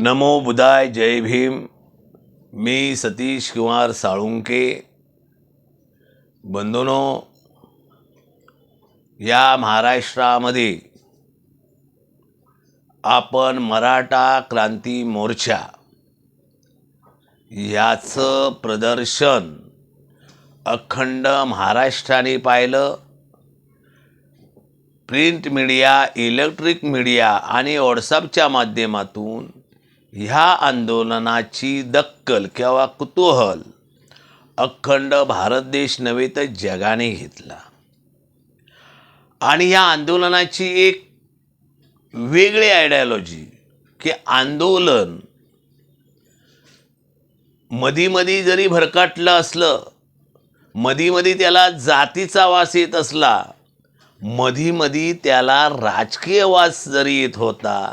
नमो बुदाय जय भीम। मी सतीश कुमार साळुंके। बंधनो या महाराष्ट्रामध्ये आपण मराठा क्रांती मोर्चा याचं प्रदर्शन अखंड महाराष्ट्राने पाहिलं. प्रिंट मीडिया इलेक्ट्रिक मीडिया आणि व्हॉट्सअपच्या माध्यमातून ह्या आंदोलनाची दक्कल किंवा कुतूहल अखंड भारत देश नव्हे तर जगाने घेतला. आणि या आंदोलनाची एक वेगळी आयडियॉलॉजी की आंदोलन मधी मधी जरी भरकटलं असलं मधी मधी त्याला जातीचा वास येत असला मधी मधी त्याला राजकीय वास जरी येत होता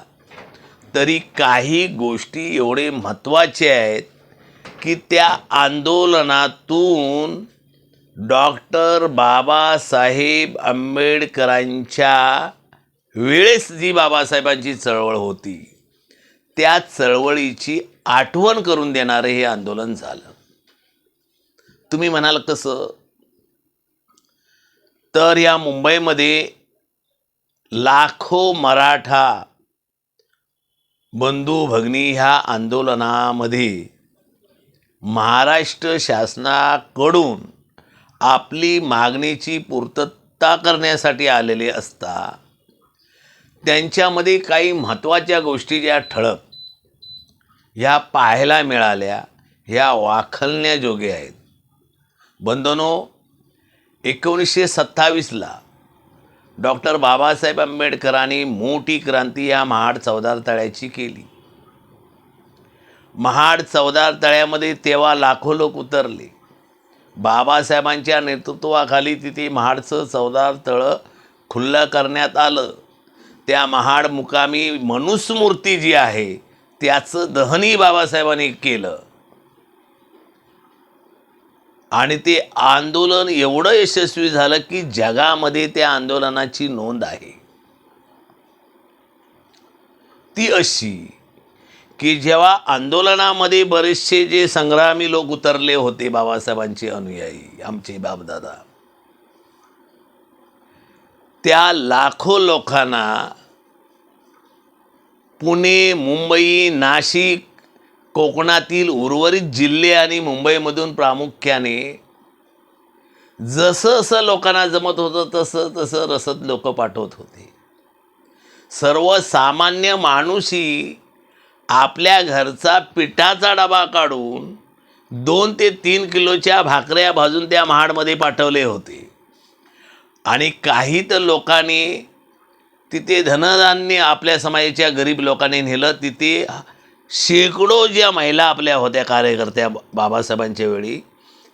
तरी काही गोष्टी एवढे महत्त्वाचे आहेत की त्या आंदोलनातून डॉक्टर बाबासाहेब आंबेडकरांच्या वेळेस जी बाबासाहेबांची चळवळ होती त्या चळवळीची आठवण करून देणारं हे आंदोलन झालं. तुम्ही म्हणाल कसं? तर या मुंबईमध्ये लाखो मराठा बंधू भगिनी ह्या आंदोलनामध्ये महाराष्ट्र शासनाकडून आपली मागणीची पूर्तता करण्यासाठी आलेले असता त्यांच्यामध्ये काही महत्त्वाच्या गोष्टी ज्या ठळक ह्या पाहायला मिळाल्या ह्या वाखलण्याजोगे आहेत. बंधनो एकोणीसशे सत्तावीसला डॉक्टर बाबासाहेब आंबेडकरांनी मोठी क्रांती या महाड चौदार तळ्याची केली. महाड चौदार तळ्यामध्ये तेव्हा लाखो लोक उतरले. बाबासाहेबांच्या नेतृत्वाखाली तिथे महाडचं चौदार तळं खुल्लं करण्यात आलं. त्या महाड मुकामी मनुस्मूर्ती जी आहे त्याचं दहनही बाबासाहेबांनी केलं. आणि ते आंदोलन एवढं यशस्वी झालं की जगामध्ये त्या आंदोलनाची नोंद आहे. ती अशी की जेव्हा आंदोलनामध्ये बरेचसे जे संग्रामी लोक उतरले होते बाबासाहेबांचे अनुयायी आमचे बापदादा त्या लाखो लोकांना पुणे मुंबई नाशिक कोकणातील उर्वरित जिल्हे आणि मुंबईमधून प्रामुख्याने जसं जसं लोकांना जमत होतं तसं तसं रसद लोक पाठवत होते. सर्वसामान्य माणूसही आपल्या घरचा पिठाचा डबा काढून दोन ते तीन किलोच्या भाकऱ्या भाजून त्या महाडमध्ये पाठवले होते. आणि काही तर लोकांनी तिथे धनधान्य आपल्या समाजाच्या गरीब लोकांनी नेलं तिथे शेकडो ज्या महिला आपल्या होत्या कार्यकर्त्या बाबासाहेबांच्या वेळी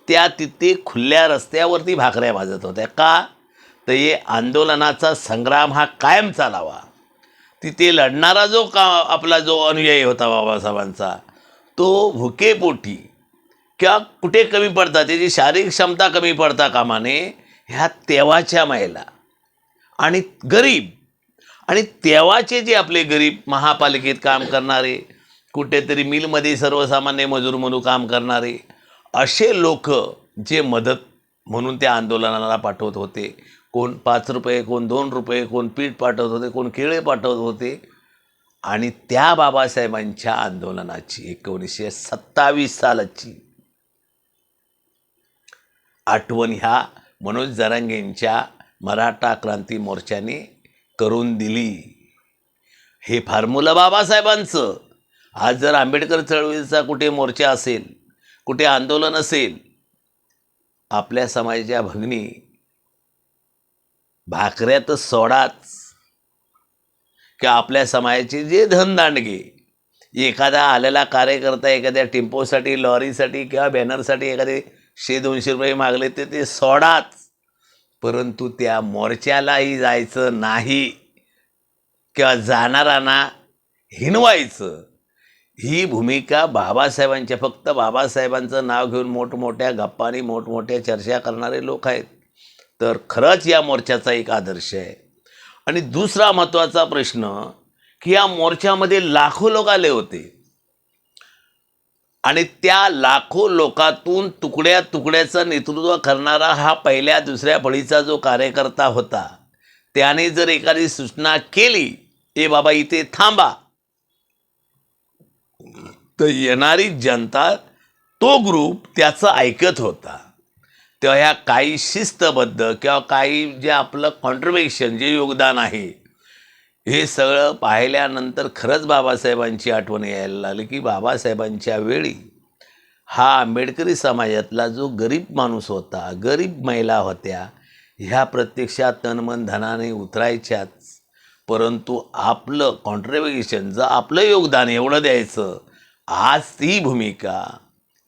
त्या तिथे खुल्या रस्त्यावरती भाकऱ्या भाजत होत्या. का? तर हे आंदोलनाचा संग्राम हा कायम चालावा तिथे लढणारा जो का आपला जो अनुयायी होता बाबासाहेबांचा तो भुकेपोटी किंवा कुठे कमी पडतात त्याची शारीरिक क्षमता कमी पडता कामाने ह्या तेव्हाच्या महिला आणि गरीब आणि तेव्हाचे जे आपले गरीब महापालिकेत काम करणारे कुठेतरी मिलमध्ये सर्वसामान्य मजूर म्हणून काम करणारे असे लोक जे मदत म्हणून त्या आंदोलनाला पाठवत होते. कोण पाच रुपये कोण दोन रुपये कोण पीठ पाठवत होते कोण केळे पाठवत होते. आणि त्या बाबासाहेबांच्या आंदोलनाची एकोणीसशे सत्तावीस सालाची आठवण ह्या मनोज जरांगेंच्या मराठा क्रांती मोर्चाने करून दिली. हे फॉर्म्युला बाबासाहेबांचं. आज जर आंबेडकर चळवळीचा कुठे मोर्चा असेल कुठे आंदोलन असेल आपल्या समाजाच्या भगिनी भाकऱ्यात सोडाच किंवा आपल्या समाजाचे जे धनदांडगे एखादा आलेला कार्यकर्ता एखाद्या टेम्पोसाठी लॉरीसाठी किंवा बॅनरसाठी एखादे शे दोनशे रुपये मागले ते ते सोडाच. परंतु त्या मोर्चालाही जायचं नाही किंवा जाणारांना हिनवायचं. ही भूमिका बाबासाहेबांच्या फक्त बाबासाहेबांचं नाव घेऊन मोठमोठ्या गप्पानी मोठमोठ्या चर्चा करणारे लोक आहेत. तर खरंच या मोर्चाचा एक आदर्श आहे. आणि दुसरा महत्त्वाचा प्रश्न की या मोर्चामध्ये लाखो लोक आले होते. आणि त्या लाखो लोकातून तुकड्या तुकड्याचं नेतृत्व करणारा हा पहिल्या दुसऱ्या फळीचा जो कार्यकर्ता होता त्याने जर एखादी सूचना केली ए बाबा इथे थांबा. तर येणारी जनता तो ग्रुप त्याचं ऐकत होता. तेव्हा ह्या काही शिस्तबद्ध किंवा काही जे आपलं कॉन्ट्रिब्युशन जे योगदान आहे हे सगळं पाहिल्यानंतर खरंच बाबासाहेबांची आठवण यायला लागली की बाबासाहेबांच्या वेळी हा आंबेडकरी समाजातला जो गरीब माणूस होता गरीब महिला होत्या ह्या प्रत्यक्षात तनमन धनाने उतरायच्याच. परंतु आपलं कॉन्ट्रिब्युशन जर आपलं योगदान एवढं द्यायचं आज ती भूमिका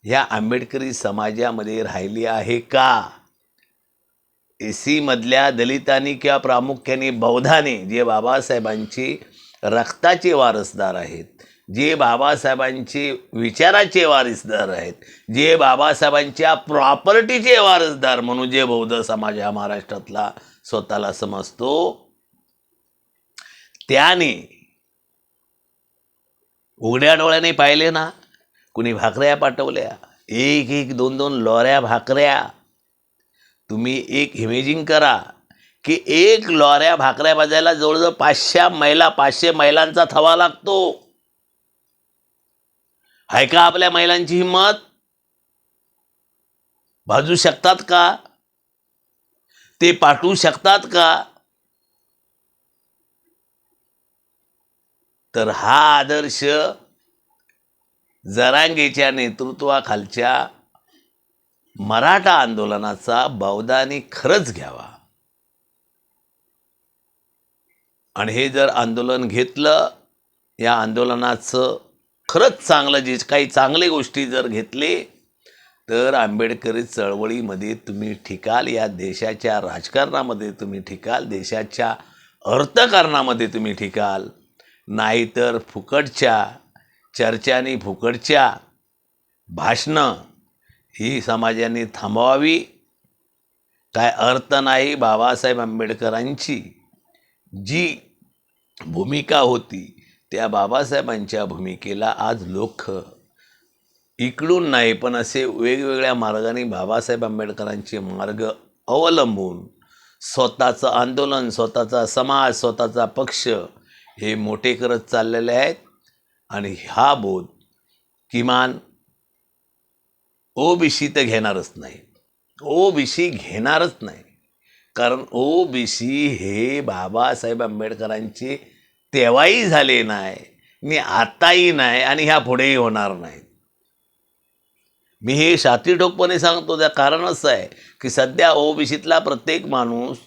ह्या आंबेडकरी समाजामध्ये राहिली आहे का? एसी मधल्या दलितांनी किंवा प्रामुख्याने बौद्धाने जे बाबासाहेबांची रक्ताचे वारसदार आहेत जे बाबासाहेबांचे विचाराचे वारसदार आहेत जे बाबासाहेबांच्या प्रॉपर्टीचे वारसदार म्हणून जे बौद्ध समाज हा महाराष्ट्रातला स्वतःला समजतो त्याने उघड्या डोळ्याने पाहिले ना कुणी भाकऱ्या पाठवल्या एक एक दोन दोन लॉऱ्या भाकऱ्या. तुम्ही एक इमेजिंग करा की एक लॉऱ्या भाकऱ्या भाजायला जवळजवळ पाचशे मैला पाचशे महिलांचा थवा लागतो. आहे का आपल्या महिलांची हिंमत? भाजू शकतात का? ते पाठवू शकतात का? तर हा आदर्श जरांगेच्या नेतृत्वाखालच्या मराठा आंदोलनाचा बावदानी खरंच घ्यावा. आणि हे जर आंदोलन घेतलं या आंदोलनाचं खरंच चांगलं जे काही चांगले गोष्टी जर घेतले तर आंबेडकरी चळवळीमध्ये तुम्ही ठिकाल या देशाच्या राजकारणामध्ये तुम्ही ठिकाल देशाच्या अर्थकारणामध्ये तुम्ही ठिकाल नाहीतर फुकटच्या चर्चानी फुकटच्या भाषणं ही समाजाने थांबवावी. काय अर्थ नाही बाबासाहेब आंबेडकरांची. जी भूमिका होती त्या बाबासाहेबांच्या भूमिकेला आज लोक इकडून नाही पण असे वेगवेगळ्या मार्गाने बाबासाहेब आंबेडकरांचे मार्ग अवलंबून स्वतःचं आंदोलन स्वतःचा समाज स्वतःचा पक्ष हे मोठे करत चाललेले आहेत. आणि हा बोध किमान ओबीसी तर घेणारच नाही. ओबीसी घेणारच नाही. कारण ओबीसी हे बाबासाहेब आंबेडकरांचे तेव्हाही झाले नाही. मी आताही नाही आणि ह्या पुढेही होणार नाहीत मी हे ठोकपणे सांगतो त्या कारण असं आहे की सध्या ओबीसीतला प्रत्येक माणूस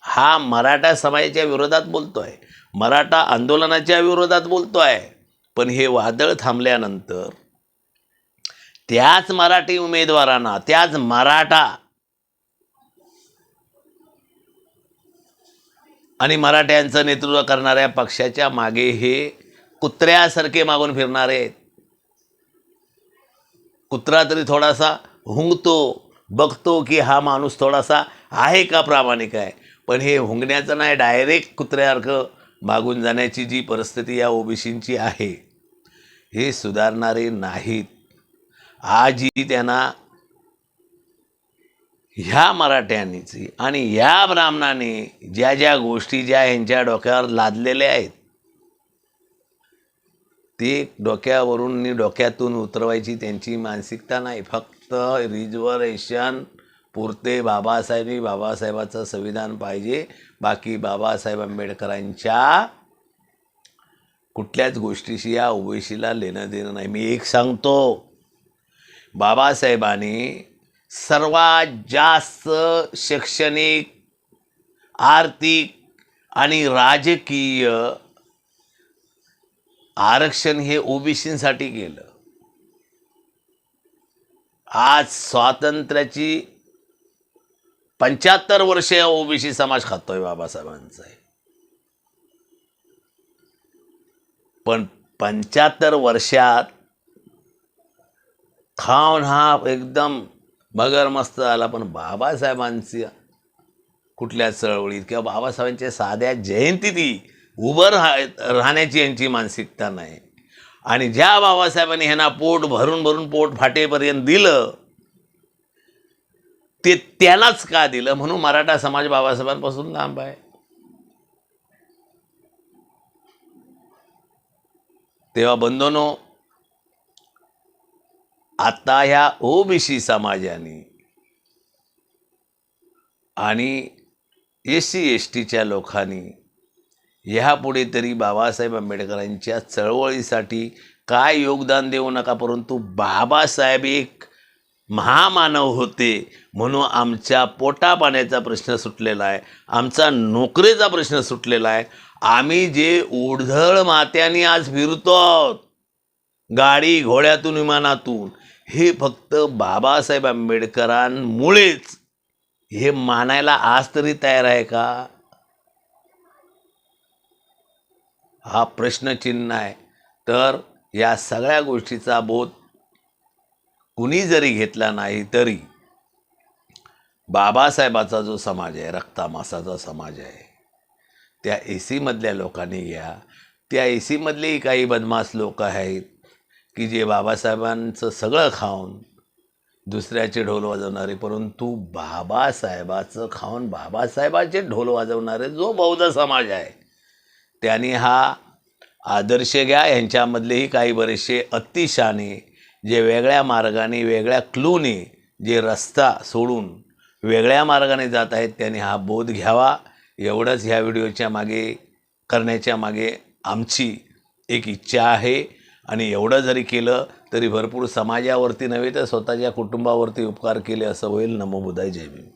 हा मराठा समाजाच्या विरोधात बोलतो आहे मराठा आंदोलनाच्या विरोधात बोलतो आहे पण हे वादळ थांबल्यानंतर त्याच मराठी उमेदवारांना त्याच मराठा आणि मराठ्यांचं नेतृत्व करणाऱ्या पक्षाच्या मागे हे कुत्र्यासारखे मागून फिरणारे आहेत. कुत्रा तरी थोडासा हुंगतो बघतो की हा माणूस थोडासा आहे का प्रामाणिक आहे. पण हे हुंगण्याचं नाही डायरेक्ट कुत्र्यासारखं मागून जाण्याची जी परिस्थिती या ओबीसींची आहे हे सुधारणारे नाहीत. आजही त्यांना ह्या मराठ्यांनीची आणि या ब्राह्मणाने ज्या ज्या गोष्टी ज्या यांच्या डोक्यावर लादलेल्या आहेत ते डोक्यावरून आणि डोक्यातून उतरवायची त्यांची मानसिकता नाही. फक्त रिझर्वेशन पुरते बाबासाहेबी बाबासाहेबाचं संविधान पाहिजे. बाकी बाबासाहेब आंबेडकरांच्या कुठल्याच गोष्टीशी या ओबीसीला लेणं देणं नाही. मी एक सांगतो बाबासाहेबांनी सर्वात जास्त शैक्षणिक आर्थिक आणि राजकीय आरक्षण हे ओबीसीसाठी केलं. आज स्वातंत्र्याची पंच्याहत्तर वर्ष ओबीसी समाज खातोय बाबासाहेबांचा. पण पंच्याहत्तर वर्षात खाऊन हा एकदम मगरमस्त आला पण बाबासाहेबांची कुठल्या चळवळीत किंवा बाबासाहेबांच्या साध्या जयंतीती उभं राहा राहण्याची यांची मानसिकता नाही. आणि ज्या बाबासाहेबांनी ह्यांना पोट भरून भरून पोट फाटेपर्यंत दिलं ते त्यालाच का दिलं? म्हणून मराठा समाज बाबासाहेबांपासून लांब आहे. तेव्हा बंधनो आता ह्या ओबीसी समाजाने आणि एस सी एस टीच्या लोकांनी ह्यापुढे तरी बाबासाहेब आंबेडकरांच्या चळवळीसाठी काय योगदान देऊ नका परंतु बाबासाहेब एक महामानव होते म्हणून आमच्या पोटापाण्याचा प्रश्न सुटलेला आहे आमचा नोकरीचा प्रश्न सुटलेला आहे. आम्ही जे ओढळ मात्याने आज फिरतो आहोत गाडी घोड्यातून विमानातून हे फक्त बाबासाहेब आंबेडकरांमुळेच. हे मानायला आज तरी तयार आहे का? हा प्रश्नचिन्ह आहे. तर या सगळ्या गोष्टीचा बोध कुणी जरी घेतला नाही तरी बाबासाहेबाचा जो समाज आहे रक्तामासाचा समाज आहे त्या ए सीमधल्या लोकांनी घ्या. त्या ए सीमधलेही काही बदमाश लोक आहेत की जे बाबासाहेबांचं सगळं खाऊन दुसऱ्याचे ढोल वाजवणारे परंतु बाबासाहेबाचं खाऊन बाबासाहेबाचे ढोल वाजवणारे जो बौद्ध समाज आहे त्यांनी हा आदर्श घ्या. ह्यांच्यामधलेही काही बरेचसे अतिशाने जे वेगळ्या मार्गाने वेगळ्या क्लूने जे रस्ता सोडून वेगळ्या मार्गाने जात आहेत त्यांनी हा बोध घ्यावा. एवढंच ह्या व्हिडिओच्या मागे करण्याच्या मागे आमची एक इच्छा आहे. आणि एवढं जरी केलं तरी भरपूर समाजावरती नव्हे तर स्वतःच्या कुटुंबावरती उपकार केले असं होईल. नमो बुधाय जय भीम.